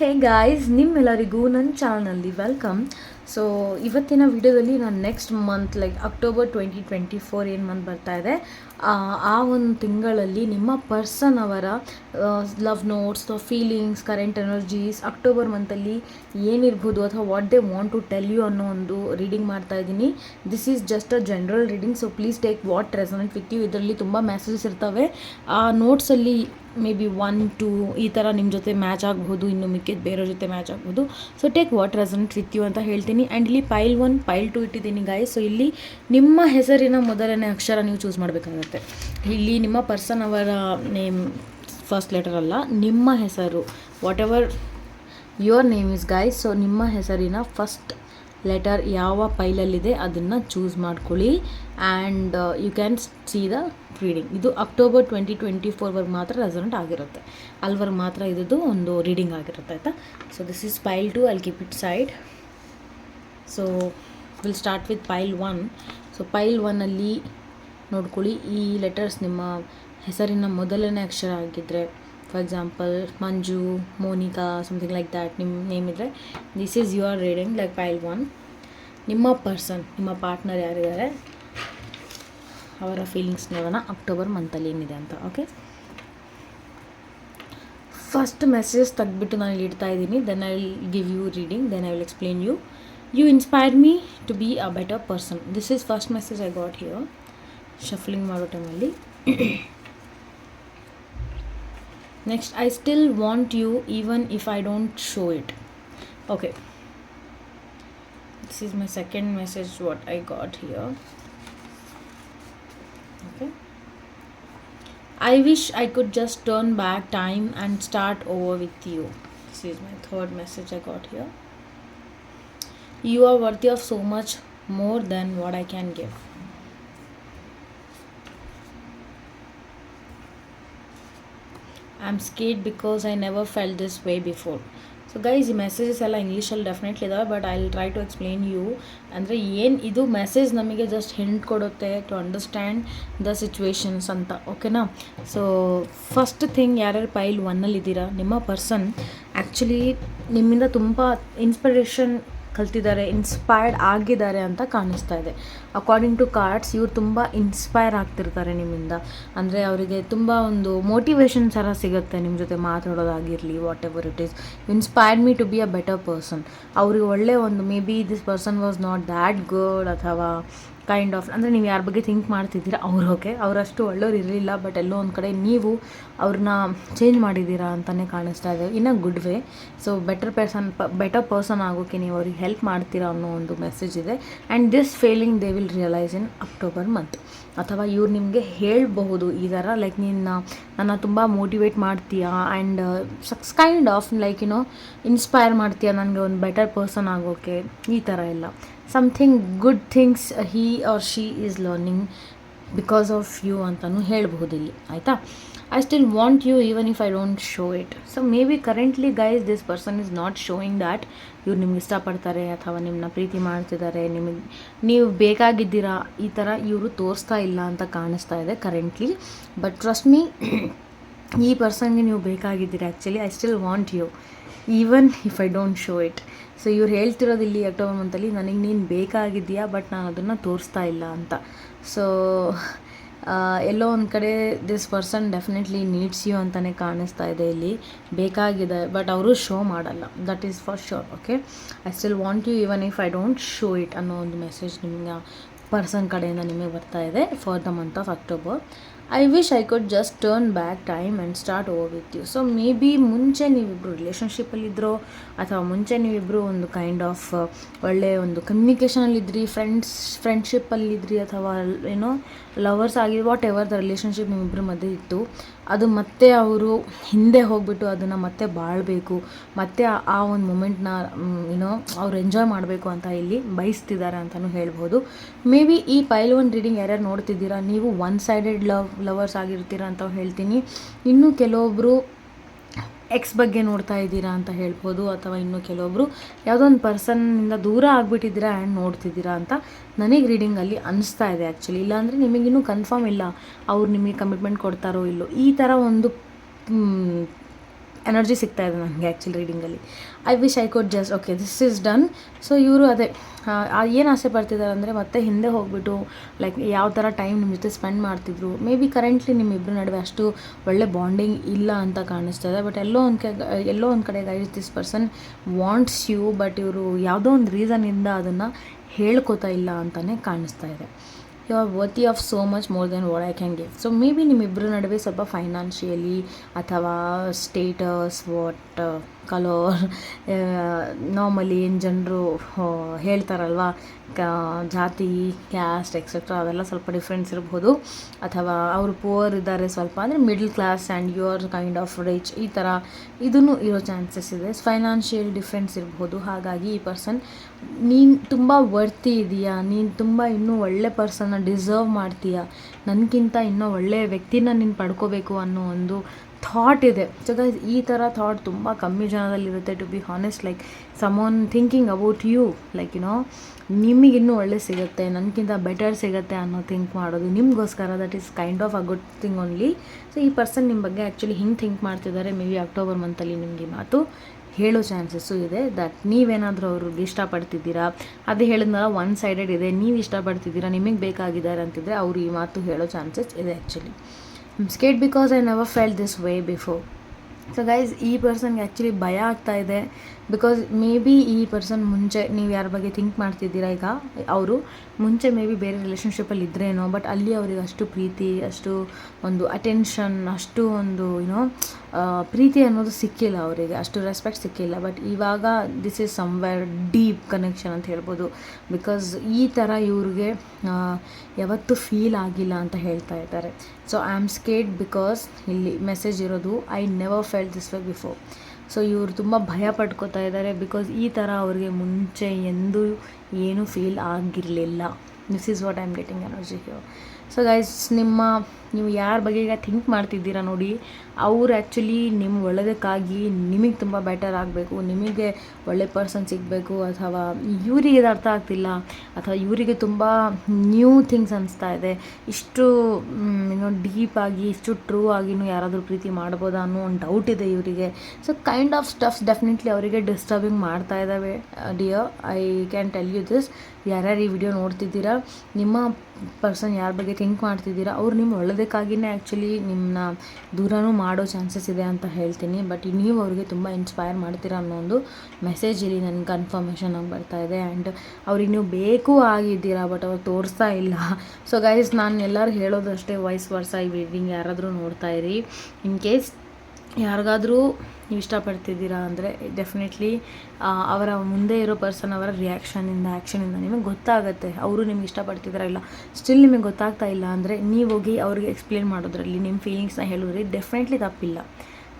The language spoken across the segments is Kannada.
ಹೇ ಗಾಯ್ಸ್ ನಿಮ್ಮೆಲ್ಲರಿಗೂ ನನ್ನ ಚಾನಲ್ನಲ್ಲಿ ವೆಲ್ಕಮ್ ಸೊ ಇವತ್ತಿನ ವಿಡಿಯೋದಲ್ಲಿ ನಾನು next month like October twenty twenty four ಏನು ಮಂತ್ ಬರ್ತಾ ಇದೆ, ಆ ಒಂದು ತಿಂಗಳಲ್ಲಿ ನಿಮ್ಮ ಪರ್ಸನ್ ಅವರ love notes feelings current energies October ಮಂತಲ್ಲಿ ಏನಿರ್ಬೋದು ಅಥವಾ what they want to tell you ಅನ್ನೋ ಒಂದು ರೀಡಿಂಗ್ ಮಾಡ್ತಾ ಇದ್ದೀನಿ. This is just a general reading so please take what resonant with you ಇದರಲ್ಲಿ ತುಂಬ ಮೆಸೇಜಸ್ ಇರ್ತವೆ. ಆ ನೋಟ್ಸಲ್ಲಿ ಮೇ ಬಿ ಒನ್ ಟು ಈ ಥರ ನಿಮ್ಮ ಜೊತೆ ಮ್ಯಾಚ್ ಆಗ್ಬೋದು, ಇನ್ನು ಮಿಕ್ಕಿದ ಬೇರೆಯವ್ರ ಜೊತೆ ಮ್ಯಾಚ್ ಆಗ್ಬೋದು. So take what resonant with you ಅಂತ ಹೇಳ್ತೀನಿ. ಆ್ಯಂಡ್ ಇಲ್ಲಿ ಪೈಲ್ ಒನ್ ಪೈಲ್ ಟು ಇಟ್ಟಿದ್ದೀನಿ ಗಾಯ ಸೊ ಇಲ್ಲಿ ನಿಮ್ಮ ಹೆಸರಿನ ಮೊದಲನೇ ಅಕ್ಷರ ನೀವು ಚೂಸ್ ಮಾಡಬೇಕಾಗುತ್ತೆ. ಇಲ್ಲಿ ನಿಮ್ಮ ಪರ್ಸನ್ ಅವರ ನೇಮ್ ಫಸ್ಟ್ ಲೆಟರ್ ಅಲ್ಲ, ನಿಮ್ಮ ಹೆಸರು whatever your name is guy so ನಿಮ್ಮ ಹೆಸರಿನ ಫಸ್ಟ್ ಲೆಟರ್ ಯಾವ ಪೈಲಲ್ಲಿದೆ ಅದನ್ನು ಚೂಸ್ ಮಾಡ್ಕೊಳ್ಳಿ. And you can see the reading ಇದು ಅಕ್ಟೋಬರ್ ಟ್ವೆಂಟಿ ಟ್ವೆಂಟಿ ಫೋರ್ವರೆಗೆ ಮಾತ್ರ ರೆಸಲ್ಟ್ ಆಗಿರುತ್ತೆ. ಅಲ್ವರೆಗೆ ಮಾತ್ರ ಇದ್ದು ಒಂದು ರೀಡಿಂಗ್ ಆಗಿರುತ್ತೆ, ಆಯಿತಾ? So this is pile two I'll keep it side so will start with pile one so pile ಒನ್ನಲ್ಲಿ ನೋಡ್ಕೊಳ್ಳಿ, ಈ ಲೆಟರ್ಸ್ ನಿಮ್ಮ ಹೆಸರಿನ ಮೊದಲನೇ ಅಕ್ಷರ ಆಗಿದ್ದರೆ for example Manju, Monica something like that ನಿಮ್ಮ ನೇಮ್ ಇದ್ದರೆ this is your reading like pile one ನಿಮ್ಮ ಪರ್ಸನ್ ನಿಮ್ಮ ಪಾರ್ಟ್ನರ್ ಯಾರಿದ್ದಾರೆ? ಅವರ ಫೀಲಿಂಗ್ಸ್ ನೋಡೋಣ ಅಕ್ಟೋಬರ್ ಮಂತಲ್ಲಿ ಏನಿದೆ ಅಂತ ಓಕೆ ಫಸ್ಟ್ ಮೆಸೇಜ್ ತೆಗೆದ್ಬಿಟ್ಟು ನಾನು ಇಡ್ತಾ ಇದ್ದೀನಿ then I will give you reading then I will explain you you inspire me to be a better person. This is first message i got here. Shuffling marotamali next i still want you even if i don't show it. Okay. This is my second message what i got here. Okay. I wish i could just turn back time and start over with you. This is my third message i got here. You are worthy of so much more than what i can give. I'm scared because i never felt this way before. So guys ಈ ಮೆಸೇಜಸ್ ಎಲ್ಲ ಇಂಗ್ಲೀಷಲ್ಲಿ ಡೆಫಿನೆಟ್ಲಿ ಇದಾವೆ but I will try to explain you ಅಂದರೆ ಏನು ಇದು ಮೆಸೇಜ್ ನಮಗೆ ಜಸ್ಟ್ ಹಿಂಟ್ ಕೊಡುತ್ತೆ ಟು ಅಂಡರ್ಸ್ಟ್ಯಾಂಡ್ ದ ಸಿಚುವೇಶನ್ಸ್ ಅಂತ ಓಕೆನಾ ಸೊ ಫಸ್ಟ್ ಥಿಂಗ್ ಯಾರ್ಯಾರು ಪೈಲ್ ಒನ್ನಲ್ಲಿದ್ದೀರಾ ನಿಮ್ಮ ಪರ್ಸನ್ ಆ್ಯಕ್ಚುಲಿ ನಿಮ್ಮಿಂದ ತುಂಬ ಇನ್ಸ್ಪಿರೇಷನ್ ಕಲ್ತಿದ್ದಾರೆ ಇನ್ಸ್ಪೈರ್ಡ್ ಆಗಿದ್ದಾರೆ ಅಂತ ಕಾಣಿಸ್ತಾ ಇದೆ. ಅಕಾರ್ಡಿಂಗ್ ಟು ಕಾರ್ಡ್ಸ್ ಇವ್ರು ತುಂಬ ಇನ್ಸ್ಪೈರ್ ಆಗ್ತಿರ್ತಾರೆ ನಿಮ್ಮಿಂದ. ಅಂದರೆ ಅವರಿಗೆ ತುಂಬ ಒಂದು ಮೋಟಿವೇಶನ್ ಥರ ಸಿಗುತ್ತೆ ನಿಮ್ಮ ಜೊತೆ ಮಾತಾಡೋದಾಗಿರಲಿ whatever it is inspired me to be a better person ಅವ್ರಿಗೆ ಒಳ್ಳೆ ಒಂದು maybe this person was not that good ಅಥವಾ ಕೈಂಡ್ ಆಫ್ ಅಂದರೆ ನೀವು ಯಾರ ಬಗ್ಗೆ ಥಿಂಕ್ ಮಾಡ್ತಿದ್ದೀರಾ? ಅವ್ರು ಓಕೆ ಅವರಷ್ಟು ಒಳ್ಳೆಯವ್ರು ಇರಲಿಲ್ಲ ಬಟ್ ಎಲ್ಲೋ ಒಂದು ಕಡೆ ನೀವು ಅವ್ರನ್ನ ಚೇಂಜ್ ಮಾಡಿದ್ದೀರಾ ಅಂತಲೇ ಕಾಣಿಸ್ತಾ ಇದೆ. In a good way so better person better person ಆಗೋಕ್ಕೆ ನೀವು ಅವ್ರಿಗೆ ಹೆಲ್ಪ್ ಮಾಡ್ತೀರಾ ಅನ್ನೋ ಒಂದು ಮೆಸೇಜ್ ಇದೆ. And this feeling they will realise in October month ಅಥವಾ ಇವ್ರು ನಿಮಗೆ ಹೇಳಬಹುದು ಈ ಥರ ಲೈಕ್ ನಿನ್ನ, ನನ್ನ ತುಂಬ ಮೋಟಿವೇಟ್ ಮಾಡ್ತೀಯಾ? And sucks kind of like you know inspire ಮಾಡ್ತೀಯಾ? ನನಗೆ ಒಂದು ಬೆಟರ್ ಪರ್ಸನ್ ಆಗೋಕ್ಕೆ ಈ ಥರ ಎಲ್ಲ. Something good things he or she is learning because of you ಅಂತಲೂ ಇಲ್ಲಿ ಆಯಿತಾ I still want you even if I don't show it so maybe currently guys this person is not showing that ಇವ್ರು ನಿಮ್ಗೆ ಇಷ್ಟಪಡ್ತಾರೆ ಅಥವಾ ನಿಮ್ಮನ್ನ ಪ್ರೀತಿ ಮಾಡ್ತಿದ್ದಾರೆ, ನಿಮಗೆ ನೀವು ಬೇಕಾಗಿದ್ದೀರಾ, ಈ ಥರ ಇವರು ತೋರಿಸ್ತಾ ಇಲ್ಲ ಅಂತ ಕಾಣಿಸ್ತಾ ಇದೆ ಕರೆಂಟ್ಲಿ ಬಟ್ ಟ್ರಸ್ಟ್ ಮೀ ಈ ಪರ್ಸನ್ಗೆ ನೀವು ಬೇಕಾಗಿದ್ದೀರಾ actually I still want you even if I don't show it so ಇವ್ರು ಹೇಳ್ತಿರೋದು ಇಲ್ಲಿ ಅಕ್ಟೋಬರ್ ಮಂತಲ್ಲಿ ನನಗೆ ನೀನು ಬೇಕಾಗಿದೆಯಾ ಬಟ್ ನಾನು ಅದನ್ನು ತೋರಿಸ್ತಾ ಇಲ್ಲ ಅಂತ. ಸೊ ಎಲ್ಲೋ ಒಂದು ಕಡೆ this person definitely needs you ಅಂತಲೇ ಕಾಣಿಸ್ತಾ ಇದೆ ಇಲ್ಲಿ. ಬೇಕಾಗಿದೆ ಬಟ್ ಅವರು ಶೋ ಮಾಡಲ್ಲ. That is for sure okay I still want you even if I don't show it ಅನ್ನೋ ಒಂದು ಮೆಸೇಜ್ ನಿಮ್ಮ ಪರ್ಸನ್ ಕಡೆಯಿಂದ ನಿಮಗೆ ಬರ್ತಾ ಇದೆ for the month of October I wish I could just turn back time and start over with you so maybe ಮುಂಚೆ ನೀವಿಬ್ಬರು ರಿಲೇಷನ್ಶಿಪ್ಪಲ್ಲಿದ್ದರೋ ಅಥವಾ ಮುಂಚೆ ನೀವಿಬ್ಬರು ಒಂದು ಕೈಂಡ್ ಆಫ್ ಒಳ್ಳೆಯ ಒಂದು ಕಮ್ಯುನಿಕೇಷನಲ್ಲಿದ್ದಿರಿ ಫ್ರೆಂಡ್ಸ್ ಫ್ರೆಂಡ್ಶಿಪ್ಪಲ್ಲಿದ್ರಿ ಅಥವಾ ಏನೋ ಲವರ್ಸ್ ಆಗಿ ವಾಟ್ ಎವರ್ ದ ರಿಲೇಷನ್ಶಿಪ್ ನಿಮ್ಮಿಬ್ಬರ ಮಧ್ಯೆ ಇತ್ತು, ಅದು ಮತ್ತೆ ಅವರು ಹಿಂದೆ ಹೋಗ್ಬಿಟ್ಟು ಅದನ್ನು ಮತ್ತೆ ಬಾಳಬೇಕು, ಮತ್ತೆ ಆ ಒಂದು ಮೂಮೆಂಟ್ನ ಏನೋ ಅವ್ರು ಎಂಜಾಯ್ ಮಾಡಬೇಕು ಅಂತ ಇಲ್ಲಿ ಬಯಸ್ತಿದ್ದಾರೆ ಅಂತಲೂ ಹೇಳ್ಬೋದು. ಮೇ ಬಿ ಈ ಪೈಲ್ ಒನ್ ರೀಡಿಂಗ್ ಯಾರ್ಯಾರು ನೋಡ್ತಿದ್ದೀರಾ, ನೀವು ಒನ್ ಸೈಡೆಡ್ ಲವ್ ಲವರ್ಸ್ ಆಗಿರ್ತೀರ ಅಂತ ಹೇಳ್ತೀನಿ. ಇನ್ನು ಕೆಲವೊಬ್ಬರು ಎಕ್ಸ್ ಬಗ್ಗೆ ನೋಡ್ತಾ ಇದ್ದೀರಾ ಅಂತ ಹೇಳ್ಬೋದು, ಅಥವಾ ಇನ್ನು ಕೆಲವೊಬ್ಬರು ಯಾವುದೋ ಒಂದು ಪರ್ಸನ್ನಿಂದ ದೂರ ಆಗಿಬಿಟ್ಟಿದ್ದೀರಾ ಆ್ಯಂಡ್ ನೋಡ್ತಿದ್ದೀರಾ ಅಂತ ನನಗೆ ರೀಡಿಂಗಲ್ಲಿ ಅನಿಸ್ತಾ ಇದೆ ಆ್ಯಕ್ಚುಲಿ ಇಲ್ಲಾಂದರೆ ನಿಮಗಿನ್ನೂ ಕನ್ಫರ್ಮ್ ಇಲ್ಲ ಅವ್ರು ನಿಮಗೆ ಕಮಿಟ್ಮೆಂಟ್ ಕೊಡ್ತಾರೋ ಇಲ್ಲೋ. ಈ ಥರ ಒಂದು ಎನರ್ಜಿ ಸಿಗ್ತಾ ಇದೆ ನನಗೆ actually ರೀಡಿಂಗಲ್ಲಿ I wish I could just okay this is done so ಇವರು ಅದೇ ಏನು ಆಸೆ ಪಡ್ತಿದ್ದಾರೆ ಅಂದರೆ ಮತ್ತೆ ಹಿಂದೆ ಹೋಗ್ಬಿಟ್ಟು ಲೈಕ್ ಯಾವ ಥರ ಟೈಮ್ ನಿಮ್ಮ ಜೊತೆ ಸ್ಪೆಂಡ್ ಮಾಡ್ತಿದ್ರು. ಮೇ ಬಿ ಕರೆಂಟ್ಲಿ ನಿಮ್ಮಿಬ್ಬರ ನಡುವೆ ಅಷ್ಟು ಒಳ್ಳೆ ಬಾಂಡಿಂಗ್ ಇಲ್ಲ ಅಂತ ಕಾಣಿಸ್ತದೆ ಬಟ್ ಎಲ್ಲೋ ಒಂದು ಕೆ, ಎಲ್ಲೋ ಒಂದು ಕಡೆ guys this person wants you but ಇವರು ಯಾವುದೋ ಒಂದು ರೀಸನಿಂದ ಅದನ್ನು ಹೇಳ್ಕೊತಾ ಇಲ್ಲ ಅಂತಲೇ ಕಾಣಿಸ್ತಾ ಇದೆ. You are worthy of so much more than what I can give so maybe ನಿಮ್ಮಿಬ್ಬರ ನಡುವೆ ಸ್ವಲ್ಪ ಫೈನಾನ್ಷಿಯಲಿ ಅಥವಾ ಸ್ಟೇಟಸ್ ವಾಟ್ ಕಲರ್ ನಾರ್ಮಲಿ ಏನು ಜನರು ಹೇಳ್ತಾರಲ್ವ? ಜಾತಿ ಕ್ಯಾಸ್ಟ್ ಎಕ್ಸೆಟ್ರಾ ಅವೆಲ್ಲ ಸ್ವಲ್ಪ ಡಿಫ್ರೆನ್ಸ್ ಇರ್ಬೋದು. ಅಥವಾ ಅವರು ಪುವರ್ ಇದ್ದಾರೆ ಸ್ವಲ್ಪ ಅಂದರೆ middle class and your kind of rich ಈ ಥರ ಇದನ್ನು ಇರೋ ಚಾನ್ಸಸ್ ಇದೆ. ಫೈನಾನ್ಷಿಯಲ್ ಡಿಫ್ರೆನ್ಸ್ ಇರ್ಬೋದು. ಹಾಗಾಗಿ ಈ ಪರ್ಸನ್ ನೀನು ತುಂಬ ವರ್ತಿ ಇದೆಯಾ? ನೀನು ತುಂಬ ಇನ್ನೂ ಒಳ್ಳೆ ಪರ್ಸನ್ನ ಡಿಸರ್ವ್ ಮಾಡ್ತೀಯಾ? ನನಗಿಂತ ಇನ್ನೂ ಒಳ್ಳೆಯ ವ್ಯಕ್ತಿನ ನೀನು ಪಡ್ಕೋಬೇಕು ಅನ್ನೋ ಒಂದು ಥಾಟ್ ಇದೆ. ಸೊ ಗೈಸ್ ಈ ಥರ ಥಾಟ್ ತುಂಬ ಕಮ್ಮಿ ಜನದಲ್ಲಿರುತ್ತೆ to be honest like someone thinking about you like you know ನಿಮಗಿನ್ನೂ ಒಳ್ಳೆ ಸಿಗುತ್ತೆ ನನಗಿಂತ ಬೆಟರ್ ಸಿಗುತ್ತೆ ಅನ್ನೋ ಥಿಂಕ್ ಮಾಡೋದು. ನಿಮಗೋಸ್ಕರ that is kind of a good thing only so ಈ ಪರ್ಸನ್ ನಿಮ್ಮ ಬಗ್ಗೆ ಆ್ಯಕ್ಚುಲಿ ಹಿಂಗೆ ಥಿಂಕ್ ಮಾಡ್ತಿದ್ದಾರೆ ಮೇ ಬಿ ಅಕ್ಟೋಬರ್ ಮಂತಲ್ಲಿ ನಿಮಗೆ ಮಾತು ಹೇಳೋ ಚಾನ್ಸಸ್ಸು ಇದೆ ದಟ್ ನೀವೇನಾದರೂ ಅವ್ರಿಗೆ ಇಷ್ಟಪಡ್ತಿದ್ದೀರಾ? ಅದು ಹೇಳಿದ್ನಲ್ಲ ಒನ್ ಸೈಡೆಡ್ ಇದೆ. ನೀವು ಇಷ್ಟಪಡ್ತಿದ್ದೀರಾ? ನಿಮಗೆ ಬೇಕಾಗಿದ್ದಾರೆ ಅಂತಿದ್ರೆ ಅವರು ಈ ಮಾತು ಹೇಳೋ ಚಾನ್ಸಸ್ ಇದೆ actually I'm scared because I never felt this way before so guys ಈ ಪರ್ಸನ್ಗೆ ಆ್ಯಕ್ಚುಲಿ ಭಯ ಆಗ್ತಾ ಇದೆ. ಬಿಕಾಸ್ ಮೇ ಬಿ ಈ ಪರ್ಸನ್ ಮುಂಚೆ ನೀವು ಯಾರ ಬಗ್ಗೆ ಥಿಂಕ್ ಮಾಡ್ತಿದ್ದೀರಾ ಈಗ? ಅವರು ಮುಂಚೆ ಮೇ ಬಿ ಬೇರೆ ರಿಲೇಷನ್ಶಿಪ್ಪಲ್ಲಿ ಇದ್ರೇನೋ ಬಟ್ ಅಲ್ಲಿ ಅವ್ರಿಗೆ ಅಷ್ಟು ಪ್ರೀತಿ, ಅಷ್ಟು ಒಂದು ಅಟೆನ್ಷನ್ ಅಷ್ಟು ಒಂದು ಏನೋ ಪ್ರೀತಿ ಅನ್ನೋದು ಸಿಕ್ಕಿಲ್ಲ ಅವರಿಗೆ. ಅಷ್ಟು ರೆಸ್ಪೆಕ್ಟ್ ಸಿಕ್ಕಿಲ್ಲ. ಬಟ್ ಇವಾಗ this is somewhere deep connection ಅಂತ ಹೇಳ್ಬೋದು. ಬಿಕಾಸ್ ಈ ಥರ ಇವ್ರಿಗೆ ಯಾವತ್ತೂ ಫೀಲ್ ಆಗಿಲ್ಲ ಅಂತ ಹೇಳ್ತಾ ಇದ್ದಾರೆ. So I am scared because ಇಲ್ಲಿ ಮೆಸೇಜ್ ಇರೋದು I never felt this way before so ಇವರು ತುಂಬ ಭಯ ಪಡ್ಕೋತಾ ಇದ್ದಾರೆ ಬಿಕಾಸ್ ಈ ಥರ ಅವ್ರಿಗೆ ಮುಂಚೆ ಎಂದೂ ಏನೂ ಫೀಲ್ ಆಗಿರಲಿಲ್ಲ. This is what I am getting energy so guys ನಿಮ್ಮ ನೀವು ಯಾರ ಬಗ್ಗೆ ಈಗ ಥಿಂಕ್ ಮಾಡ್ತಿದ್ದೀರಾ ನೋಡಿ, ಅವ್ರು ಆ್ಯಕ್ಚುಲಿ ನಿಮ್ಮ ಒಳ್ಳೆಯದಕ್ಕಾಗಿ ನಿಮಗೆ ತುಂಬ ಬೆಟರ್ ಆಗಬೇಕು. ನಿಮಗೆ ಒಳ್ಳೆ ಪರ್ಸನ್ ಸಿಗಬೇಕು ಅಥವಾ ಇವರಿಗೆ ಇದು ಅರ್ಥ ಆಗ್ತಿಲ್ಲ ಅಥವಾ ಇವರಿಗೆ ತುಂಬ ನ್ಯೂ ಥಿಂಗ್ಸ್ ಅನಿಸ್ತಾ ಇದೆ. ಇಷ್ಟು ಏನೋ ಡೀಪಾಗಿ ಇಷ್ಟು ಟ್ರೂ ಆಗಿನೂ ಯಾರಾದರೂ ಪ್ರೀತಿ ಮಾಡ್ಬೋದಾ ಅನ್ನೋ ಒಂದು ಡೌಟ್ ಇದೆ ಇವರಿಗೆ. So kind of stuffs definitely ಅವರಿಗೆ ಡಿಸ್ಟರ್ಬಿಂಗ್ ಮಾಡ್ತಾ ಇದ್ದಾವೆ dear I can tell you this ಯಾರ್ಯಾರು ಈ ವಿಡಿಯೋ ನೋಡ್ತಿದ್ದೀರಾ, ನಿಮ್ಮ ಪರ್ಸನ್ ಯಾರ ಬಗ್ಗೆ ಥಿಂಕ್ ಮಾಡ್ತಿದ್ದೀರಾ, ಅವ್ರು ನಿಮ್ಮ ಒಳ್ಳೆದಕ್ಕಾಗಿಯೇ ಆ್ಯಕ್ಚುಲಿ ನಿಮ್ಮನ್ನ ದೂರನೂ ಮಾಡೋ ಚಾನ್ಸಸ್ ಇದೆ ಅಂತ ಹೇಳ್ತೀನಿ. ಬಟ್ ನೀವು ಅವ್ರಿಗೆ ತುಂಬ ಇನ್ಸ್ಪೈರ್ ಮಾಡ್ತೀರ ಅನ್ನೋ ಒಂದು ಮೆಸೇಜ್ ಇಲ್ಲಿ ನನಗೆ ಕನ್ಫರ್ಮೇಷನ್ ಆಗಿ ಬರ್ತಾ ಇದೆ. ಆ್ಯಂಡ್ ಅವ್ರಿಗೆ ನೀವು ಬೇಕು ಆಗಿದ್ದೀರಾ ಬಟ್ ಅವ್ರು ತೋರಿಸ್ತಾ ಇಲ್ಲ. ಸೊ ಗೈಸ್ ನಾನು ಎಲ್ಲರೂ ಹೇಳೋದಷ್ಟೇ ವಾಯ್ಸ್ ವರ್ಸ ಈ ವೆಡ್ಡಿಂಗ್ ಯಾರಾದರೂ ನೋಡ್ತಾ ಇರಿ. ಇನ್ ಕೇಸ್ ಯಾರಿಗಾದರೂ ನೀವು ಇಷ್ಟಪಡ್ತಿದ್ದೀರಾ ಅಂದರೆ ಡೆಫಿನೆಟ್ಲಿ ಅವರ ಮುಂದೆ ಇರೋ ಪರ್ಸನ್ ಅವರ ರಿಯಾಕ್ಷನಿಂದ ಆ್ಯಕ್ಷನಿಂದ ನಿಮಗೆ ಗೊತ್ತಾಗುತ್ತೆ. ಅವರು ನಿಮ್ಗೆ ಇಷ್ಟಪಡ್ತಿದ್ದೀರಾ ಇಲ್ಲ? ಸ್ಟಿಲ್ ನಿಮಗೆ ಗೊತ್ತಾಗ್ತಾ ಇಲ್ಲ ಅಂದರೆ ನೀವು ಹೋಗಿ ಅವ್ರಿಗೆ ಎಕ್ಸ್ಪ್ಲೇನ್ ಮಾಡೋದ್ರಲ್ಲಿ ನಿಮ್ಮ ಫೀಲಿಂಗ್ಸ್ನ ಹೇಳೋದ್ರಲ್ಲಿ ಡೆಫಿನೆಟ್ಲಿ ತಪ್ಪಿಲ್ಲ.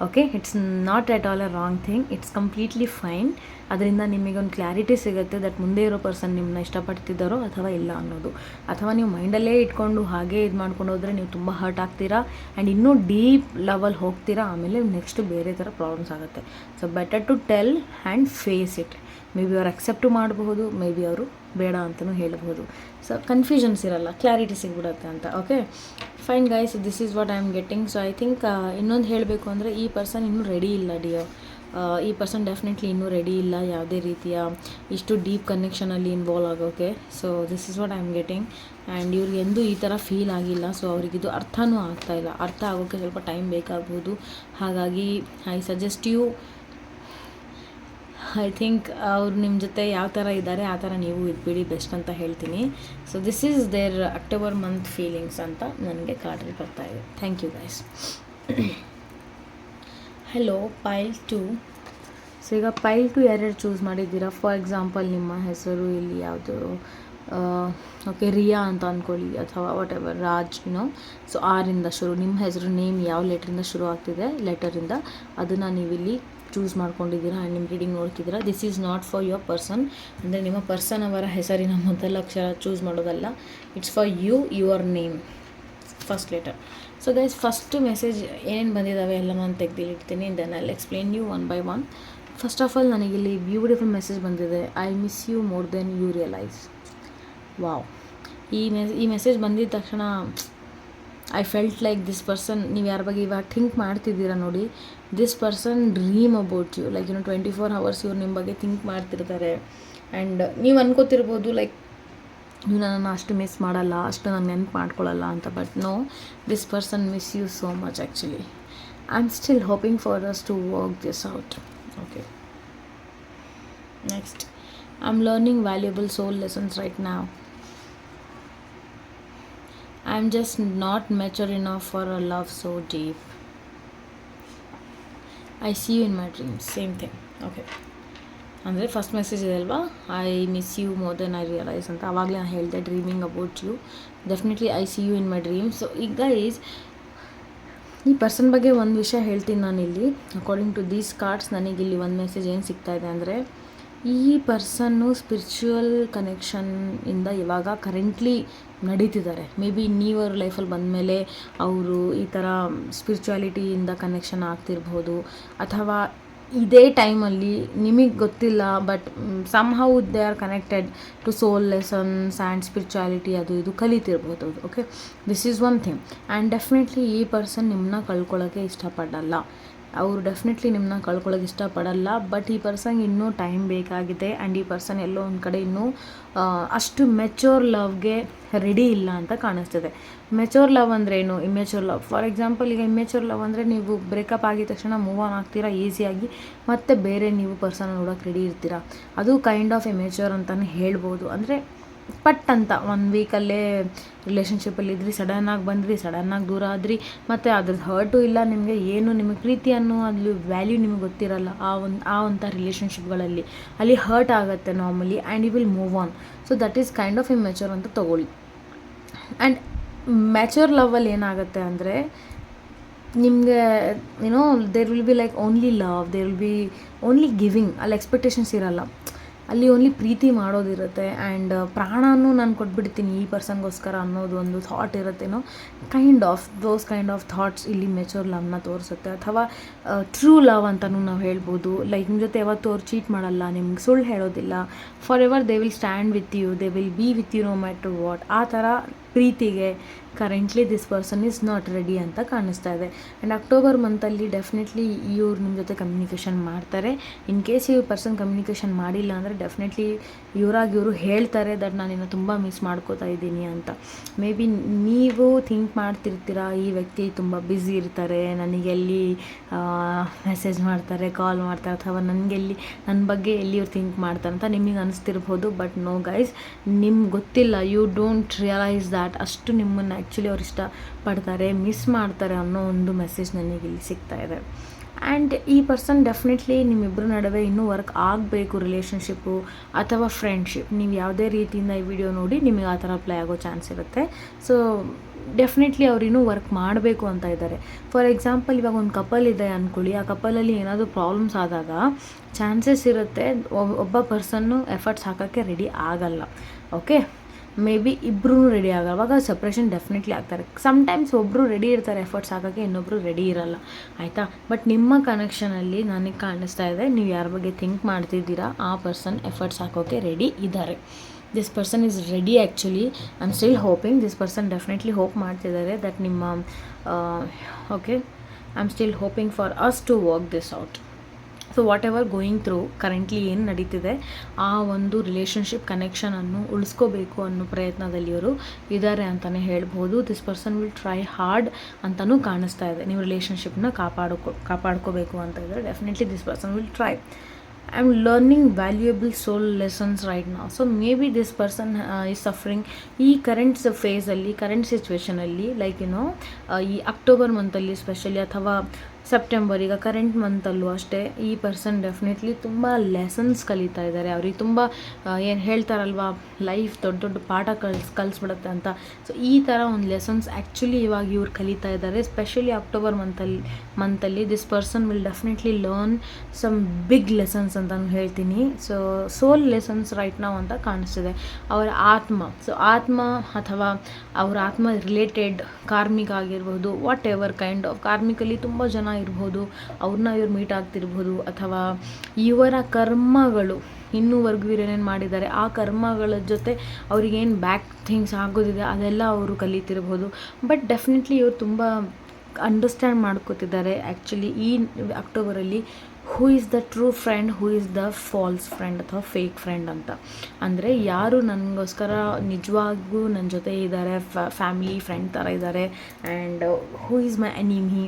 Okay it's not at all a wrong thing it's completely fine ಅದರಿಂದ ನಿಮಗೆ ಒಂದು ಕ್ಲಾರಿಟಿ ಸಿಗುತ್ತೆ ದಟ್ ಮುಂದೆ ಇರೋ ಪರ್ಸನ್ ನಿಮ್ಮನ್ನ ಇಷ್ಟಪಡ್ತಿದ್ದಾರೋ ಅಥವಾ ಇಲ್ಲ ಅನ್ನೋದು. ಅಥವಾ ನೀವು ಮೈಂಡಲ್ಲೇ ಇಟ್ಕೊಂಡು ಹಾಗೆ ಇದು ಮಾಡ್ಕೊಂಡು ಹೋದರೆ ನೀವು ತುಂಬ ಹರ್ಟ್ ಆಗ್ತೀರಾ? ಆ್ಯಂಡ್ ಇನ್ನೂ ಡೀಪ್ ಲೆವೆಲ್ ಹೋಗ್ತೀರಾ? ಆಮೇಲೆ ನೆಕ್ಸ್ಟ್ ಬೇರೆ ಥರ ಪ್ರಾಬ್ಲಮ್ಸ್ ಆಗುತ್ತೆ. So better to tell and face it maybe ಅವ್ರು ಅಕ್ಸೆಪ್ಟು ಮಾಡಬಹುದು. ಮೇ ಬಿ ಅವರು ಬೇಡ ಅಂತಲೂ ಹೇಳಬಹುದು ಸೊ ಕನ್ಫ್ಯೂಷನ್ಸ್ ಇರಲ್ಲ ಕ್ಲಾರಿಟಿ ಸಿಗ್ಬಿಡುತ್ತೆ ಅಂತ okay fine guys this is what I am getting so I think ಇನ್ನೊಂದು ಹೇಳಬೇಕು ಅಂದರೆ, ಈ ಪರ್ಸನ್ ಇನ್ನೂ ರೆಡಿ ಇಲ್ಲ ಡಿಯೋ ಈ ಪರ್ಸನ್ ಡೆಫಿನೆಟ್ಲಿ ಇನ್ನೂ ರೆಡಿ ಇಲ್ಲ, ಯಾವುದೇ ರೀತಿಯ ಇಷ್ಟು ಡೀಪ್ ಕನೆಕ್ಷನಲ್ಲಿ ಇನ್ವಾಲ್ವ್ ಆಗೋಕ್ಕೆ so this is what I am getting and ಇವ್ರಿಗೆ ಎಂದೂ ಈ ಥರ ಫೀಲ್ ಆಗಿಲ್ಲ ಸೊ ಅವ್ರಿಗಿದು ಅರ್ಥನೂ ಆಗ್ತಾಯಿಲ್ಲ ಅರ್ಥ ಆಗೋಕ್ಕೆ ಸ್ವಲ್ಪ ಟೈಮ್ ಬೇಕಾಗ್ಬೋದು. ಹಾಗಾಗಿ I suggest you I think ಅವ್ರು ನಿಮ್ಮ ಜೊತೆ ಯಾವ ಥರ ಇದ್ದಾರೆ, ಆ ಥರ ನೀವು ಇದ್ಬಿಡಿ ಬೆಸ್ಟ್ ಅಂತ ಹೇಳ್ತೀನಿ. So this is there October month feelings ಅಂತ ನನಗೆ ಕಾರ್ಡಲ್ಲಿ ಬರ್ತಾ ಇದೆ. Thank you guys hello pile two so ಈಗ ಪೈಲ್ ಟು ಯಾರ್ಯಾರು ಚೂಸ್ ಮಾಡಿದ್ದೀರಾ? ಫಾರ್ ಎಕ್ಸಾಂಪಲ್ ನಿಮ್ಮ ಹೆಸರು ಇಲ್ಲಿ ಯಾವುದು? ಓಕೆ ರಿಯಾ ಅಂತ ಅಂದ್ಕೊಳ್ಳಿ ಅಥವಾ whatever Raj you know so ಆರಿಂದ ಶುರು, ನಿಮ್ಮ ಹೆಸರು ನೇಮ್ ಯಾವ ಲೆಟ್ರಿಂದ ಶುರು ಆಗ್ತಿದೆ? ಲೆಟರಿಂದ ಅದನ್ನು ನೀವಿಲ್ಲಿ ಚೂಸ್ ಮಾಡ್ಕೊಂಡಿದ್ದೀರಾ ಆ್ಯಂಡ್ ನಿಮ್ಮ ರೀಡಿಂಗ್ ನೋಡ್ತಿದ್ದೀರಾ this is not for your person ಅಂದರೆ ನಿಮ್ಮ ಪರ್ಸನ್ ಅವರ ಹೆಸರಿನ ಮೊದಲ ಅಕ್ಷರ ಚೂಸ್ ಮಾಡೋದಲ್ಲ it's for you your name first letter so guys first message ಏನೇನು ಬಂದಿದ್ದಾವೆ ಎಲ್ಲ ನಾನು ತೆಗೆದಿಲ್ಲಿಡ್ತೀನಿ then I explain you one by one first of all ನನಗಿಲ್ಲಿ beautiful message ಬಂದಿದೆ. I miss you more than you realise wow ಈ ಮೆಸ್ ಈ ಮೆಸೇಜ್ ಬಂದಿದ ತಕ್ಷಣ I felt like this person ನೀವು ಯಾರ ಬಗ್ಗೆ ಇವಾಗ ಥಿಂಕ್ ಮಾಡ್ತಿದ್ದೀರಾ ನೋಡಿ this person dream about you like you know twenty four hours ಇವ್ರು ನಿಮ್ಮ ಬಗ್ಗೆ ಥಿಂಕ್ ಮಾಡ್ತಿರ್ತಾರೆ. ಆ್ಯಂಡ್ ನೀವು ಅನ್ಕೋತಿರ್ಬೋದು ಲೈಕ್ ನೀವು ನನ್ನನ್ನು ಅಷ್ಟು ಮಿಸ್ ಮಾಡಲ್ಲ, ಅಷ್ಟು ನಾನು ನೆನ್ಪು ಮಾಡ್ಕೊಳ್ಳಲ್ಲ ಅಂತ. But no this person miss you so much actually I am still hoping for us to work this out okay next I am learning valuable soul lessons right now I am just not mature enough for a love so deep I see you in my dreams same thing okay ಅಂದರೆ ಫಸ್ಟ್ ಮೆಸೇಜ್ ಇದೆ ಅಲ್ವಾ? I miss you more then I realise ಅಂತ. ಆವಾಗಲೇ ನಾನು ಹೇಳಿದೆ dreaming about you definitely I see you in my dreams so ಈಗ ಈಸ್ ಈ ಪರ್ಸನ್ ಬಗ್ಗೆ ಒಂದು ವಿಷಯ ಹೇಳ್ತೀನಿ ನಾನಿಲ್ಲಿ. ಅಕಾರ್ಡಿಂಗ್ ಟು ದೀಸ್ ಕಾರ್ಡ್ಸ್ ನನಗಿಲ್ಲಿ ಒಂದು ಮೆಸೇಜ್ ಏನು ಸಿಗ್ತಾ ಇದೆ ಅಂದರೆ ಈ ಪರ್ಸನ್ನು ಸ್ಪಿರಿಚುವಲ್ ಕನೆಕ್ಷನ್ ಇಂದ ಇವಾಗ ಕರೆಂಟ್ಲಿ ನಡೀತಿದ್ದಾರೆ. ಮೇ ಬಿ ನೀವರ್ ಲೈಫಲ್ಲಿ ಬಂದಮೇಲೆ ಅವರು ಈ ಥರ ಸ್ಪಿರಿಚುವಾಲಿಟಿಯಿಂದ ಕನೆಕ್ಷನ್ ಆಗ್ತಿರ್ಬೋದು. ಅಥವಾ ಇದೇ ಟೈಮಲ್ಲಿ ನಿಮಗೆ ಗೊತ್ತಿಲ್ಲ but somehow they are connected to soul lessons and spirituality ಅದು ಇದು ಕಲಿತಿರ್ಬೋದು. Okay this is one thing and definitely ಈ ಪರ್ಸನ್ ನಿಮ್ಮನ್ನ ಕಳ್ಕೊಳ್ಳೋಕ್ಕೆ ಇಷ್ಟಪಡಲ್ಲ. ಅವರು ಡೆಫಿನೆಟ್ಲಿ ನಿಮ್ಮನ್ನ ಕಳ್ಕೊಳ್ಳೋಕೆ ಇಷ್ಟಪಡಲ್ಲ ಬಟ್ ಈ ಪರ್ಸನ್ಗೆ ಇನ್ನೂ ಟೈಮ್ ಬೇಕಾಗಿದೆ ಆ್ಯಂಡ್ ಈ ಪರ್ಸನ್ ಎಲ್ಲೋ ಒಂದು ಕಡೆ ಇನ್ನೂ ಅಷ್ಟು ಮೆಚೋರ್ ಲವ್ಗೆ ರೆಡಿ ಇಲ್ಲ ಅಂತ ಕಾಣಿಸ್ತಿದೆ. ಮೆಚೋರ್ ಲವ್ ಅಂದರೆ ಏನು? ಇಮ್ಮೆಚೋರ್ ಲವ್ ಫಾರ್ ಎಕ್ಸಾಂಪಲ್ ಈಗ ಇಮ್ಮೆಚೋರ್ ಲವ್ ಅಂದರೆ ನೀವು ಬ್ರೇಕಪ್ ಆಗಿದ ತಕ್ಷಣ ಮೂವ್ ಆನ್ ಆಗ್ತೀರಾ ಈಸಿಯಾಗಿ ಮತ್ತೆ ಬೇರೆ ನೀವು ಪರ್ಸನ್ ನೋಡೋಕೆ ರೆಡಿ ಇರ್ತೀರಾ? ಅದು ಕೈಂಡ್ ಆಫ್ ಇಮ್ಮೆಚೋರ್ ಅಂತಲೇ ಹೇಳ್ಬೋದು. ಅಂದರೆ ಪಟ್ ಅಂತ ಒಂದು ವೀಕಲ್ಲೇ ರಿಲೇಷನ್ಶಿಪ್ಪಲ್ಲಿ ಇದ್ರಿ ಸಡನ್ನಾಗಿ ಬಂದ್ರಿ ಸಡನ್ನಾಗಿ ದೂರ ಆದ್ರಿ. ಮತ್ತು ಅದ್ರದ್ದು ಹರ್ಟು ಇಲ್ಲ ನಿಮಗೆ, ಏನು ನಿಮಗೆ ಪ್ರೀತಿ ಅನ್ನೋ ಅಲ್ಲಿ ವ್ಯಾಲ್ಯೂ ನಿಮಗೆ ಗೊತ್ತಿರಲ್ಲ ಆ ಒಂದು, ಆ ಅಂಥ ರಿಲೇಷನ್ಶಿಪ್ಗಳಲ್ಲಿ ಅಲ್ಲಿ ಹರ್ಟ್ ಆಗುತ್ತೆ normally and you will move on so that is kind of immature ಅಂತ ತೊಗೊಳ್ಳಿ. ಆ್ಯಂಡ್ ಮ್ಯಾಚೂರ್ ಲವಲ್ಲಿ ಏನಾಗುತ್ತೆ ಅಂದರೆ, ನಿಮಗೆ you know there will be like only love there will be only giving ಅಲ್ಲಿ ಎಕ್ಸ್ಪೆಕ್ಟೇಷನ್ಸ್ ಇರಲ್ಲ. ಅಲ್ಲಿ ಓನ್ಲಿ ಪ್ರೀತಿ ಮಾಡೋದಿರುತ್ತೆ ಆ್ಯಂಡ್ ಪ್ರಾಣನೂ ನಾನು ಕೊಟ್ಬಿಡ್ತೀನಿ ಈ ಪರ್ಸನ್ಗೋಸ್ಕರ ಅನ್ನೋದು ಒಂದು thought ಇರುತ್ತೇನೋ kind of those kind of thoughts ಇಲ್ಲಿ ಮೆಚೂರ್ ಲವ್ನ ತೋರಿಸುತ್ತೆ. ಅಥವಾ ಟ್ರೂ ಲವ್ ಅಂತಲೂ ನಾವು ಹೇಳ್ಬೋದು. ಲೈಕ್ ನಿಮ್ಮ ಜೊತೆ ಯಾವತ್ತೂ ಅವ್ರು ಚೀಟ್ ಮಾಡಲ್ಲ, ನಿಮ್ಗೆ ಸುಳ್ಳು ಹೇಳೋದಿಲ್ಲ. Forever they will stand with you they will be with you no matter what ಆ ಥರ ಪ್ರೀತಿಗೆ currently this person is not ready ಅಂತ ಕಾಣಿಸ್ತಾ ಇದೆ. ಆ್ಯಂಡ್ ಅಕ್ಟೋಬರ್ ಮಂತಲ್ಲಿ ಡೆಫಿನೆಟ್ಲಿ ಇವ್ರು ನಿಮ್ಮ ಜೊತೆ ಕಮ್ಯುನಿಕೇಷನ್ ಮಾಡ್ತಾರೆ. ಇನ್ ಕೇಸ್ ಈ ಪರ್ಸನ್ ಕಮ್ಯುನಿಕೇಷನ್ ಮಾಡಿಲ್ಲ ಅಂದರೆ ಡೆಫಿನೆಟ್ಲಿ ಇವರಾಗಿ ಇವರು ಹೇಳ್ತಾರೆ ದಟ್ ನಾನು ಇನ್ನು ತುಂಬ ಮಿಸ್ ಮಾಡ್ಕೋತಾ ಇದ್ದೀನಿ ಅಂತ. ಮೇ ಬಿ ನೀವು ಥಿಂಕ್ ಮಾಡ್ತಿರ್ತೀರಾ, ಈ ವ್ಯಕ್ತಿ ತುಂಬ ಬ್ಯುಸಿ ಇರ್ತಾರೆ, ನನಗೆಲ್ಲಿ ಮೆಸೇಜ್ ಮಾಡ್ತಾರೆ ಕಾಲ್ ಮಾಡ್ತಾರೆ, ಅಥವಾ ನನಗೆಲ್ಲಿ ನನ್ನ ಬಗ್ಗೆ ಎಲ್ಲಿ ಇವ್ರು ಥಿಂಕ್ ಮಾಡ್ತಾರೆ ಅಂತ ನಿಮಗೆ ಅನಿಸ್ತಿರ್ಬೋದು. ಬಟ್ ನೋ ಗೈಸ್ ನಿಮ್ಗೆ ಗೊತ್ತಿಲ್ಲ ಯು ಡೋಂಟ್ ರಿಯಲೈಸ್ ದ್ಯಾಟ್ ಅಷ್ಟು ನಿಮ್ಮನ್ನು ಆ್ಯಕ್ಚುಲಿ ಅವ್ರು ಇಷ್ಟಪಡ್ತಾರೆ ಮಿಸ್ ಮಾಡ್ತಾರೆ ಅನ್ನೋ ಒಂದು ಮೆಸೇಜ್ ನನಗೆ ಇಲ್ಲಿ ಸಿಗ್ತಾ ಇದೆ. ಆ್ಯಂಡ್ ಈ ಪರ್ಸನ್ ಡೆಫಿನೆಟ್ಲಿ ನಿಮ್ಮಿಬ್ಬರ ನಡುವೆ ಇನ್ನೂ ವರ್ಕ್ ಆಗಬೇಕು ರಿಲೇಷನ್ಶಿಪ್ಪು ಅಥವಾ ಫ್ರೆಂಡ್ಶಿಪ್ ನೀವು ಯಾವುದೇ ರೀತಿಯಿಂದ ಈ ವಿಡಿಯೋ ನೋಡಿ ನಿಮಗೆ ಆ ಥರ ಅಪ್ಲೈ ಆಗೋ ಚಾನ್ಸ್ ಇರುತ್ತೆ. ಸೊ ಡೆಫಿನೆಟ್ಲಿ ಅವ್ರು ಇನ್ನೂ ವರ್ಕ್ ಮಾಡಬೇಕು ಅಂತ ಇದ್ದಾರೆ. ಫಾರ್ ಎಕ್ಸಾಂಪಲ್ ಇವಾಗ ಒಂದು ಕಪಲ್ ಇದೆ ಅಂದ್ಕೊಳ್ಳಿ ಆ ಕಪಲಲ್ಲಿ ಏನಾದರೂ ಪ್ರಾಬ್ಲಮ್ಸ್ ಆದಾಗ ಚಾನ್ಸಸ್ ಇರುತ್ತೆ ಒಬ್- ಒಬ್ಬ ಪರ್ಸನ್ನು ಎಫರ್ಟ್ಸ್ ಹಾಕೋಕ್ಕೆ ರೆಡಿ ಆಗಲ್ಲ. ಓಕೆ ಮೇ ಬಿ ಇಬ್ಬರೂ ರೆಡಿ ಆಗಲ್ಲ. ಅವಾಗ ಸಪ್ರೇಷನ್ ಡೆಫಿನೆಟ್ಲಿ ಆಗ್ತಾರೆ. ಸಮ್ಟೈಮ್ಸ್ ಒಬ್ಬರು ರೆಡಿ ಇರ್ತಾರೆ ಎಫರ್ಟ್ಸ್ ಹಾಕೋಕ್ಕೆ ಇನ್ನೊಬ್ಬರು ರೆಡಿ ಇರಲ್ಲ. ಆಯಿತಾ? ಬಟ್ ನಿಮ್ಮ ಕನೆಕ್ಷನಲ್ಲಿ ನನಗೆ ಕಾಣಿಸ್ತಾ ಇದೆ, ನೀವು ಯಾರ ಬಗ್ಗೆ ಥಿಂಕ್ ಮಾಡ್ತಿದ್ದೀರಾ, ಆ ಪರ್ಸನ್ ಎಫರ್ಟ್ಸ್ ಹಾಕೋಕ್ಕೆ ರೆಡಿ ಇದ್ದಾರೆ. This person is ready actually I'm still hoping this person definitely hope ಮಾಡ್ತಿದ್ದಾರೆ ದಟ್ ನಿಮ್ಮ okay I am still hoping for us to work this out so whatever going through currently ಏನು ನಡೀತಿದೆ, ಆ ಒಂದು ರಿಲೇಷನ್ಶಿಪ್ ಕನೆಕ್ಷನನ್ನು ಉಳಿಸ್ಕೋಬೇಕು ಅನ್ನೋ ಪ್ರಯತ್ನದಲ್ಲಿ ಅವರು ಇದ್ದಾರೆ ಅಂತಲೇ ಹೇಳ್ಬೋದು. This person will try hard ಅಂತಲೂ ಕಾಣಿಸ್ತಾ ಇದೆ. ನೀವು ರಿಲೇಷನ್ಶಿಪ್ನ ಕಾಪಾಡ್ಕೊ, ಕಾಪಾಡ್ಕೋಬೇಕು ಅಂತ ಇದ್ದರೆ definitely this person will try I am learning valuable soul lessons right now so maybe this person is suffering ಈ ಕರೆಂಟ್ ಫೇಸಲ್ಲಿ ಕರೆಂಟ್ ಸಿಚುವೇಷನಲ್ಲಿ ಲೈಕ್ ಏನೋ ಈ ಅಕ್ಟೋಬರ್ ಮಂತಲ್ಲಿ ಸ್ಪೆಷಲಿ ಅಥವಾ ಸೆಪ್ಟೆಂಬರ್ ಈಗ ಕರೆಂಟ್ ಮಂತಲ್ಲೂ ಅಷ್ಟೇ, ಈ ಪರ್ಸನ್ ಡೆಫಿನೆಟ್ಲಿ ತುಂಬ ಲೆಸನ್ಸ್ ಕಲಿತಾ ಇದ್ದಾರೆ. ಅವ್ರಿಗೆ ತುಂಬ ಏನು ಹೇಳ್ತಾರಲ್ವಾ ಲೈಫ್ ದೊಡ್ಡ ದೊಡ್ಡ ಪಾಠ ಕಲ್ಸ್, ಕಲಿಸ್ಬಿಡುತ್ತೆ ಅಂತ. ಸೊ ಈ ಥರ ಒಂದು ಲೆಸನ್ಸ್ ಆ್ಯಕ್ಚುಲಿ ಇವಾಗ ಇವ್ರು ಕಲಿತಾ ಇದ್ದಾರೆ. ಸ್ಪೆಷಲಿ ಅಕ್ಟೋಬರ್ ಮಂತಲ್ಲಿ ಮಂತಲ್ಲಿ this person will definitely learn some big lessons ಅಂತ ಹೇಳ್ತೀನಿ. ಸೊ ಸೋಲ್ ಲೆಸನ್ಸ್ ರೈಟ್ ನಾವು ಅಂತ ಕಾಣಿಸ್ತಿದೆ. ಅವರ ಆತ್ಮ ಸೊ ಆತ್ಮ ಅಥವಾ ಅವರ ಆತ್ಮ ರಿಲೇಟೆಡ್ ಕಾರ್ಮಿಕ ಆಗಿರ್ಬೋದು ವಾಟ್ ಎವರ್ ಕೈಂಡ್ ಆಫ್ ಕಾರ್ಮಿಕಲ್ಲಿ ತುಂಬ ಜನ ಇರ್ಬೋದು ಅವ್ರನ್ನ ಇವ್ರು ಮೀಟ್ ಆಗ್ತಿರ್ಬೋದು ಅಥವಾ ಇವರ ಕರ್ಮಗಳು ಇನ್ನೂವರೆಗೂ ಇವ್ರು ಏನೇನು ಮಾಡಿದ್ದಾರೆ, ಆ ಕರ್ಮಗಳ ಜೊತೆ ಅವ್ರಿಗೇನು ಬ್ಯಾಕ್ ಥಿಂಗ್ಸ್ ಆಗೋದಿದೆ, ಅದೆಲ್ಲ ಅವರು ಕಲಿತಿರ್ಬೋದು. ಬಟ್ ಡೆಫಿನೆಟ್ಲಿ ಇವರು ತುಂಬ ಅಂಡರ್ಸ್ಟ್ಯಾಂಡ್ ಮಾಡ್ಕೋತಿದ್ದಾರೆ. ಆ್ಯಕ್ಚುಲಿ ಈ ಅಕ್ಟೋಬರಲ್ಲಿ who is the true friend who is the false friend ಅಥವಾ ಫೇಕ್ ಫ್ರೆಂಡ್ ಅಂತ. ಅಂದರೆ ಯಾರು ನನಗೋಸ್ಕರ ನಿಜವಾಗೂ ನನ್ನ ಜೊತೆ ಇದ್ದಾರೆ ಫ್ಯಾಮಿಲಿ ಫ್ರೆಂಡ್ ಥರ ಇದ್ದಾರೆ and who is my enemy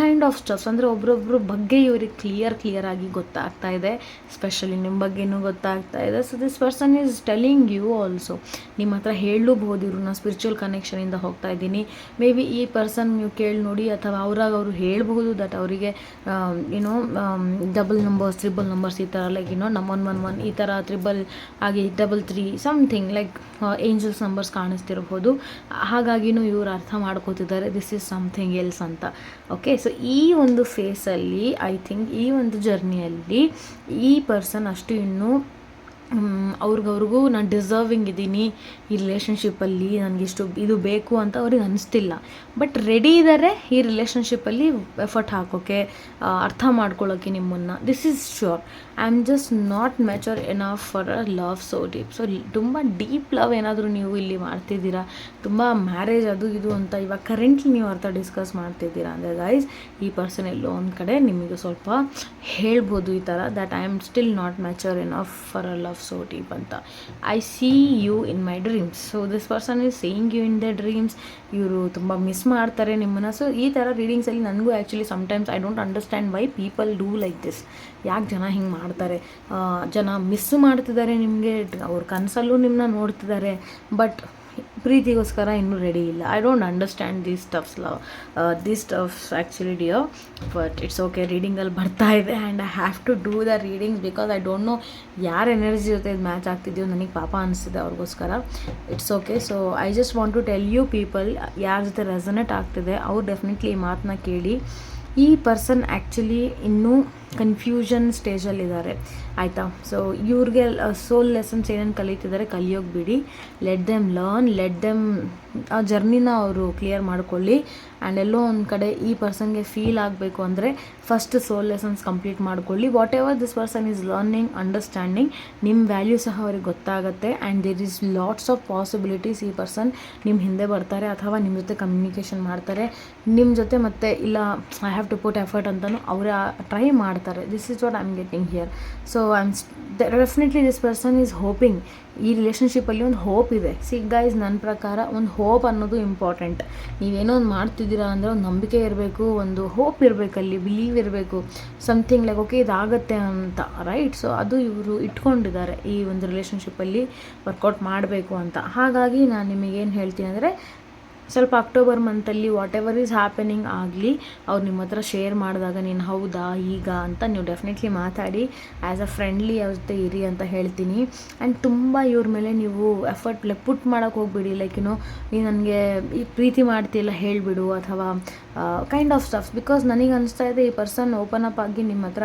kind of stuffs ಅಂದರೆ ಒಬ್ರೊಬ್ರ ಬಗ್ಗೆ ಇವ್ರಿಗೆ ಕ್ಲಿಯರ್ ಕ್ಲಿಯರ್ ಆಗಿ ಗೊತ್ತಾಗ್ತಾ ಇದೆ. ಸ್ಪೆಷಲಿ ನಿಮ್ಮ ಬಗ್ಗೆನೂ ಗೊತ್ತಾಗ್ತಾ ಇದೆ. So this person is telling you also ನಿಮ್ಮ ಹತ್ರ ಹೇಳಲೂಬಹುದು ಇವರು ನಾನು ಸ್ಪಿರಿಚುವಲ್ ಕನೆಕ್ಷನಿಂದ ಹೋಗ್ತಾ ಇದ್ದೀನಿ. ಮೇ ಬಿ ಈ ಪರ್ಸನ್ ನೀವು ಕೇಳಿ ನೋಡಿ ಅಥವಾ ಅವ್ರಾಗ ಅವರು ಹೇಳಬಹುದು ದಟ್ ಅವರಿಗೆ ಏನೋ ಡಬಲ್ ನಂಬರ್ಸ್ ತ್ರಿಬಲ್ ನಂಬರ್ಸ್ ಈ ಥರ ಲೈಕ್ ಏನೋ ನಮ್ ಒನ್ ಒನ್ ಒನ್ ಈ ಥರ ತ್ರಿಬಲ್ ಆಗಿ double three something like angels numbers ಕಾಣಿಸ್ತಿರ್ಬೋದು. ಹಾಗಾಗಿನೂ ಇವರು ಅರ್ಥ ಮಾಡ್ಕೋತಿದ್ದಾರೆ. ದಿಸ್ ಈಸ್ ಸಮಥಿಂಗ್ ಎಲ್ಸ್ ಅಂತ. ಓಕೆ ಸೊ ಈ ಒಂದು ಫೇಸಲ್ಲಿ ಐ ಥಿಂಕ್ ಈ ಒಂದು ಜರ್ನಿಯಲ್ಲಿ ಈ ಪರ್ಸನ್ ಅಷ್ಟು ಇನ್ನೂ ಅವ್ರಿಗವ್ರಿಗೂ ನಾನು ಡಿಸರ್ವಿಂಗ್ ಇದ್ದೀನಿ. ಈ ರಿಲೇಷನ್ಶಿಪ್ಪಲ್ಲಿ ನನಗಿಷ್ಟು ಇದು ಬೇಕು ಅಂತ ಅವ್ರಿಗೆ ಅನಿಸ್ತಿಲ್ಲ. ಬಟ್ ರೆಡಿ ಇದ್ದಾರೆ ಈ ರಿಲೇಷನ್ಶಿಪ್ಪಲ್ಲಿ ಎಫರ್ಟ್ ಹಾಕೋಕ್ಕೆ ಅರ್ಥ ಮಾಡ್ಕೊಳ್ಳೋಕ್ಕೆ ನಿಮ್ಮನ್ನು. This is sure I am just not mature enough for a love so deep so ತುಂಬ ಡೀಪ್ ಲವ್ ಏನಾದರೂ ನೀವು ಇಲ್ಲಿ ಮಾಡ್ತಿದ್ದೀರಾ? ತುಂಬ ಮ್ಯಾರೇಜ್ ಅದು ಇದು ಅಂತ ಇವಾಗ ಕರೆಂಟ್ಲಿ ನೀವು ಅರ್ಥ ಡಿಸ್ಕಸ್ ಮಾಡ್ತಿದ್ದೀರಾ ಅಂದರೆ ಗೈಸ್ ಈ ಪರ್ಸನ್ ಎಲ್ಲೋ ಒಂದು ಕಡೆ ನಿಮಗೆ ಸ್ವಲ್ಪ ಹೇಳ್ಬೋದು ಈ ಥರ that I am still not mature enough for a love so deep ಅಂತ. I see you in my dreams so this person is saying you in the dreams ಇವರು ತುಂಬ ಮಿಸ್ ಮಾಡ್ತಾರೆ ನಿಮ್ಮನ್ನು. ಸೊ ಈ ಥರ ರೀಡಿಂಗ್ಸಲ್ಲಿ ನನಗೂ actually sometimes I don't understand why people do like this ಯಾಕೆ ಜನ ಹಿಂಗೆ ಮಾಡ್ತಾರೆ? ಜನ ಮಿಸ್ ಮಾಡ್ತಿದ್ದಾರೆ ನಿಮಗೆ. ಅವ್ರ ಕನಸಲ್ಲೂ ನಿಮ್ಮನ್ನ ನೋಡ್ತಿದ್ದಾರೆ. ಬಟ್ ಪ್ರೀತಿಗೋಸ್ಕರ ಇನ್ನೂ ರೆಡಿ ಇಲ್ಲ. I don't understand these toughs love these toughs actually duo but it's okay ರೀಡಿಂಗಲ್ಲಿ ಬರ್ತಾ ಇದೆ and I have to do the readings because I don't know ಯಾರ ಎನರ್ಜಿ ಜೊತೆ ಇದು ಮ್ಯಾಚ್ ಆಗ್ತಿದೆಯೋ ನನಗೆ ಪಾಪ ಅನಿಸ್ತಿದೆ ಅವ್ರಿಗೋಸ್ಕರ. It's okay so I just want to tell you people ಯಾರ ಜೊತೆ ರೆಸನೇಟ್ ಆಗ್ತಿದೆ, ಅವ್ರು ಡೆಫಿನೆಟ್ಲಿ ಈ ಮಾತನ್ನ ಕೇಳಿ. ಈ ಪರ್ಸನ್ ಆ್ಯಕ್ಚುಲಿ ಇನ್ನೂ ಕನ್ಫ್ಯೂಷನ್ ಸ್ಟೇಜಲ್ಲಿದ್ದಾರೆ ಆಯಿತಾ? ಸೊ ಇವ್ರಿಗೆ ಸೋಲ್ ಲೆಸನ್ಸ್ ಏನೇನು ಕಲಿತಿದ್ದಾರೆ ಕಲಿಯೋಗಿ ಬಿಡಿ. Let them learn let them ಆ ಜರ್ನಿನ ಅವರು ಕ್ಲಿಯರ್ ಮಾಡ್ಕೊಳ್ಳಿ. ಆ್ಯಂಡ್ ಎಲ್ಲೋ ಒಂದು ಕಡೆ ಈ ಪರ್ಸನ್ಗೆ ಫೀಲ್ ಆಗಬೇಕು ಅಂದರೆ ಫಸ್ಟ್ ಸೋಲ್ ಲೆಸನ್ಸ್ ಕಂಪ್ಲೀಟ್ ಮಾಡ್ಕೊಳ್ಳಿ. Whatever this person is learning understanding ನಿಮ್ಮ ವ್ಯಾಲ್ಯೂ ಸಹ ಅವ್ರಿಗೆ ಗೊತ್ತಾಗುತ್ತೆ. And there is lots of possibilities ಈ ಪರ್ಸನ್ ನಿಮ್ಮ ಹಿಂದೆ ಬರ್ತಾರೆ ಅಥವಾ ನಿಮ್ಮ ಜೊತೆ ಕಮ್ಯುನಿಕೇಷನ್ ಮಾಡ್ತಾರೆ. ನಿಮ್ಮ ಜೊತೆ ಮತ್ತೆ ಇಲ್ಲ I have to put effort ಅಂತಲೂ ಅವರೇ ಟ್ರೈ ಮಾಡ್ತಾರೆ. This is what I am getting here so I am definitely this person is hoping ಈ ರಿಲೇಷನ್ಶಿಪ್ಪಲ್ಲಿ ಒಂದು ಹೋಪ್ ಇದೆ. ಸಿಗ್ ಗೈಸ್ ನನ್ನ ಪ್ರಕಾರ ಒಂದು ಹೋಪ್ ಅನ್ನೋದು ಇಂಪಾರ್ಟೆಂಟ್ ನೀವೇನೋ ಒಂದು ಮಾಡ್ತಿದ್ದೀರಾ ಅಂದರೆ ಒಂದು ನಂಬಿಕೆ ಇರಬೇಕು, ಒಂದು ಹೋಪ್ ಇರಬೇಕಲ್ಲಿ ಬಿಲೀವ್ ಇರಬೇಕು. ಸಮಥಿಂಗ್ ಲೈಕ್ ಓಕೆ ಇದಾಗತ್ತೆ ಅಂತ ರೈಟ್ ಸೊ ಅದು ಇವರು ಇಟ್ಕೊಂಡಿದ್ದಾರೆ ಈ ಒಂದು ರಿಲೇಷನ್ಶಿಪ್ಪಲ್ಲಿ ವರ್ಕೌಟ್ ಮಾಡಬೇಕು ಅಂತ. ಹಾಗಾಗಿ ನಾನು ನಿಮಗೇನು ಹೇಳ್ತೀನಿ ಅಂದರೆ ಸ್ವಲ್ಪ ಅಕ್ಟೋಬರ್ ಮಂತಲ್ಲಿ ವಾಟ್ ಎವರ್ ಈಸ್ ಹ್ಯಾಪನಿಂಗ್ ಆಗಲಿ, ಅವ್ರು ನಿಮ್ಮ ಹತ್ರ ಶೇರ್ ಮಾಡಿದಾಗ ನೀನು ಹೌದಾ ಈಗ ಅಂತ ನೀವು ಡೆಫಿನೆಟ್ಲಿ ಮಾತಾಡಿ. ಆ್ಯಸ್ ಅ ಫ್ರೆಂಡ್ಲಿ ಅವ್ರ ಜೊತೆ ಇರಿ ಅಂತ ಹೇಳ್ತೀನಿ. ಆ್ಯಂಡ್ ತುಂಬ ಇವ್ರ ಮೇಲೆ ನೀವು ಎಫರ್ಟ್ ಪುಟ್ ಮಾಡೋಕ್ಕೆ ಹೋಗ್ಬಿಡಿ. ಲೈಕ್ ಯುನೋ ನೀನು ನನಗೆ ಈ ಪ್ರೀತಿ ಮಾಡ್ತಿಲ್ಲ ಹೇಳಿಬಿಡು, ಅಥವಾ ಕೈಂಡ್ ಆಫ್ ಸ್ಟಫ್ಸ್ ಬಿಕಾಸ್ ನನಗೆ ಅನಿಸ್ತಾ ಇದೆ ಈ ಪರ್ಸನ್ ಓಪನ್ ಅಪ್ ಆಗಿ ನಿಮ್ಮ ಹತ್ರ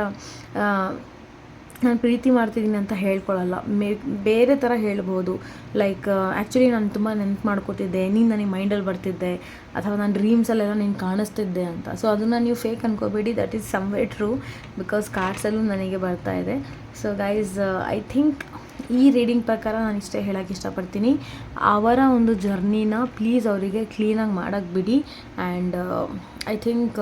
ನಾನು ಪ್ರೀತಿ ಮಾಡ್ತಿದ್ದೀನಿ ಅಂತ ಹೇಳ್ಕೊಳ್ಳಲ್ಲ ಮೇ, ಬೇರೆ ಥರ ಹೇಳ್ಬೋದು. ಲೈಕ್ ಆ್ಯಕ್ಚುಲಿ ನಾನು ತುಂಬ ನೆನ್ಪು ಮಾಡ್ಕೋತಿದ್ದೆ. ನೀನು ನನಗೆ ಮೈಂಡಲ್ಲಿ ಬರ್ತಿದ್ದೆ. ಅಥವಾ ನಾನು ಡ್ರೀಮ್ಸಲ್ಲೆಲ್ಲ ನೀನು ಕಾಣಿಸ್ತಿದ್ದೆ ಅಂತ. ಸೊ ಅದನ್ನು ನೀವು fake ಅನ್ಕೋಬೇಡಿ. That is some way true because ಕಾರ್ಡ್ಸಲ್ಲೂ ನನಗೆ ಬರ್ತಾ ಇದೆ. ಸೊ ಗೈಸ್ ಐ ಥಿಂಕ್ ಈ ರೀಡಿಂಗ್ ಪ್ರಕಾರ ನಾನು ಇಷ್ಟೇ ಹೇಳೋಕ್ಕೆ ಇಷ್ಟಪಡ್ತೀನಿ. ಅವರ ಒಂದು ಜರ್ನಿನ ಪ್ಲೀಸ್ ಅವರಿಗೆ ಕ್ಲೀನಾಗಿ ಮಾಡೋಕ್ಕೆ ಬಿಡಿ. ಆ್ಯಂಡ್ ಐ ಥಿಂಕ್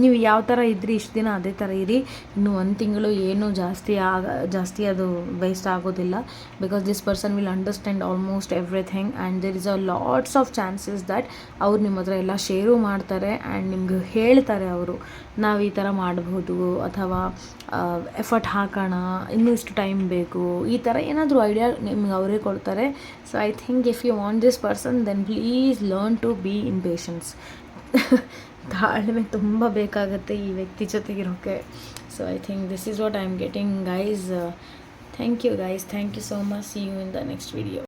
ನೀವು ಯಾವ ಥರ ಇದ್ರಿ, ಇಷ್ಟು ದಿನ ಅದೇ ಥರ ಇರಿ. ಇನ್ನು ಒಂದು ತಿಂಗಳು ಏನು ಜಾಸ್ತಿ ಆಗ, ಜಾಸ್ತಿ ಅದು ವೇಸ್ಟ್ ಆಗೋದಿಲ್ಲ. Because this person will understand almost everything and there is a lots of chances that ಅವ್ರು ನಿಮ್ಮ ಹತ್ರ ಎಲ್ಲ ಶೇರು ಮಾಡ್ತಾರೆ ಆ್ಯಂಡ್ ನಿಮ್ಗೆ ಹೇಳ್ತಾರೆ ಅವರು, ನಾವು ಈ ಥರ ಮಾಡ್ಬೋದು ಅಥವಾ ಎಫರ್ಟ್ ಹಾಕೋಣ, ಇನ್ನೂ ಇಷ್ಟು ಟೈಮ್ ಬೇಕು, ಈ ಥರ ಏನಾದರೂ ಐಡಿಯಾ ನಿಮ್ಗೆ ಅವರೇ ಕೊಡ್ತಾರೆ. So I think if you want this person then please learn to be in patience ತಾಳ್ಮೆ ತುಂಬ ಬೇಕಾಗುತ್ತೆ ಈ ವ್ಯಕ್ತಿ ಜೊತೆಗಿರೋಕ್ಕೆ so I think this is what I am getting guys thank you guys thank you so much see you in the next video